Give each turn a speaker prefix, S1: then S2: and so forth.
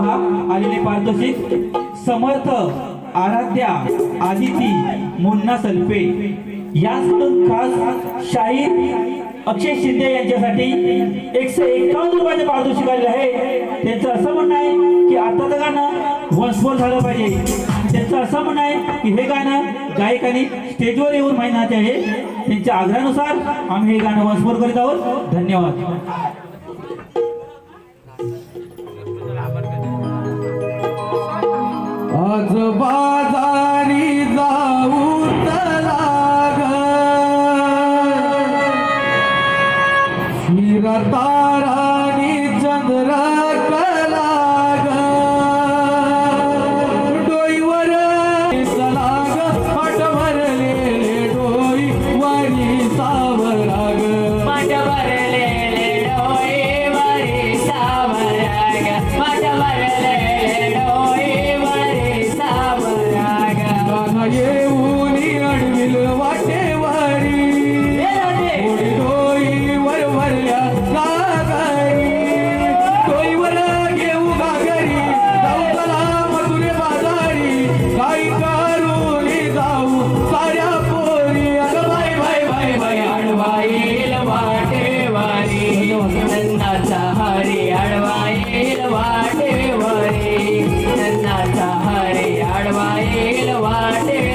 S1: पहा. आलेले पारितोषिक समर्थ आराध्या आदिती मुन्ना सल्पे यांकडून खास शाहीर अक्षय शिंदे यांच्यासाठी एकशे एकावन्न रुपयाचे पारितोषिक आलेले आहे. त्यांचं असं म्हणणं आहे की आताचं गाणं वंशफोर झालं पाहिजे. त्यांचं असं म्हणणं आहे की हे गाणं गायकांनी स्टेजवर येऊन महिन्याचे आहे. त्यांच्या आग्रहानुसार आम्ही हे गाणं वंशफोर करीत आहोत. धन्यवाद.
S2: आज बाजारी जाऊ लाग देऊनी अडविल वाटेवारी.
S3: मोठी
S2: डोई वर भरल्या गागारी. डोईवर घेऊ गागरी. जाऊला मधुरे बाजारी. काही करूनी जाऊ साऱ्या पोरी. अगं बाय बाय बाय बाय
S3: अडवाईल वाटेवारी. नंदाचा हरी अडवाईल वाटेवारी. नंदाचा हरी अडवाईल वाटे